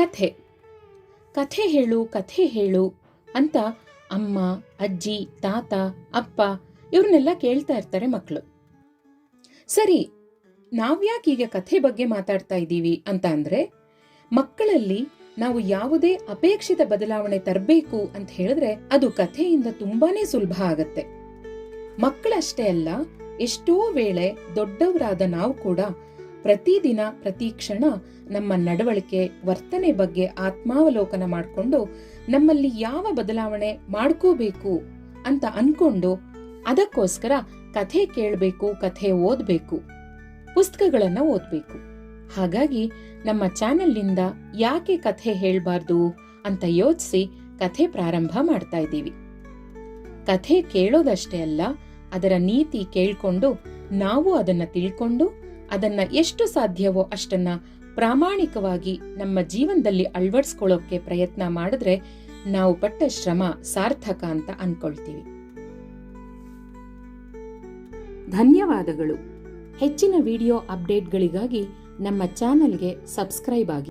ಕಥೆ. ಕಥೆ ಹೇಳು ಕಥೆ ಹೇಳು ಅಂತ ಅಮ್ಮ, ಅಜ್ಜಿ, ತಾತ, ಅಪ್ಪ ಇವ್ರನ್ನೆಲ್ಲ ಕೇಳ್ತಾ ಇರ್ತಾರೆ ಮಕ್ಕಳು ಸರಿ, ನಾವ್ಯಾಕೆ ಈಗ ಕಥೆ ಬಗ್ಗೆ ಮಾತಾಡ್ತಾ ಇದ್ದೀವಿ ಅಂತ ಅಂದ್ರೆ, ಮಕ್ಕಳಲ್ಲಿ ನಾವು ಯಾವುದೇ ಅಪೇಕ್ಷಿತ ಬದಲಾವಣೆ ತರಬೇಕು ಅಂತ ಹೇಳಿದ್ರೆ ಅದು ಕಥೆಯಿಂದ ತುಂಬಾನೇ ಸುಲಭ ಆಗತ್ತೆ. ಮಕ್ಕಳಷ್ಟೇ ಅಲ್ಲ, ಎಷ್ಟೋ ವೇಳೆ ದೊಡ್ಡವರಾದ ನಾವು ಕೂಡ ಪ್ರತಿದಿನ, ಪ್ರತಿ ಕ್ಷಣ ನಮ್ಮ ನಡವಳಿಕೆ, ವರ್ತನೆ ಬಗ್ಗೆ ಆತ್ಮಾವಲೋಕನ ಮಾಡಿಕೊಂಡು ನಮ್ಮಲ್ಲಿ ಯಾವ ಬದಲಾವಣೆ ಮಾಡ್ಕೋಬೇಕು ಅಂತ ಅನ್ಕೊಂಡು ಅದಕ್ಕೋಸ್ಕರ ಕಥೆ ಕೇಳಬೇಕು, ಕಥೆ ಓದಬೇಕು, ಪುಸ್ತಕಗಳನ್ನ ಓದಬೇಕು. ಹಾಗಾಗಿ ನಮ್ಮ ಚಾನೆಲ್ನಿಂದ ಯಾಕೆ ಕಥೆ ಹೇಳಬಾರ್ದು ಅಂತ ಯೋಚಿಸಿ ಕಥೆ ಪ್ರಾರಂಭ ಮಾಡ್ತಾ ಇದ್ದೀವಿ. ಕಥೆ ಕೇಳೋದಷ್ಟೇ ಅಲ್ಲ, ಅದರ ನೀತಿ ಕೇಳ್ಕೊಂಡು ನಾವು ಅದನ್ನ ತಿಳ್ಕೊಂಡು ಅದನ್ನ ಎಷ್ಟು ಸಾಧ್ಯವೋ ಅಷ್ಟನ್ನ ಪ್ರಾಮಾಣಿಕವಾಗಿ ನಮ್ಮ ಜೀವನದಲ್ಲಿ ಅಳವಡಿಸ್ಕೊಳ್ಳೋಕೆ ಪ್ರಯತ್ನ ಮಾಡಿದ್ರೆ ನಾವು ಪಟ್ಟ ಶ್ರಮ ಸಾರ್ಥಕ ಅಂತ ಅನ್ಕೊಳ್ತೀವಿ. ಧನ್ಯವಾದಗಳು. ಹೆಚ್ಚಿನ ವಿಡಿಯೋ ಅಪ್ಡೇಟ್ಗಳಿಗಾಗಿ ನಮ್ಮ ಚಾನೆಲ್ಗೆ ಸಬ್ಸ್ಕ್ರೈಬ್ ಆಗಿ.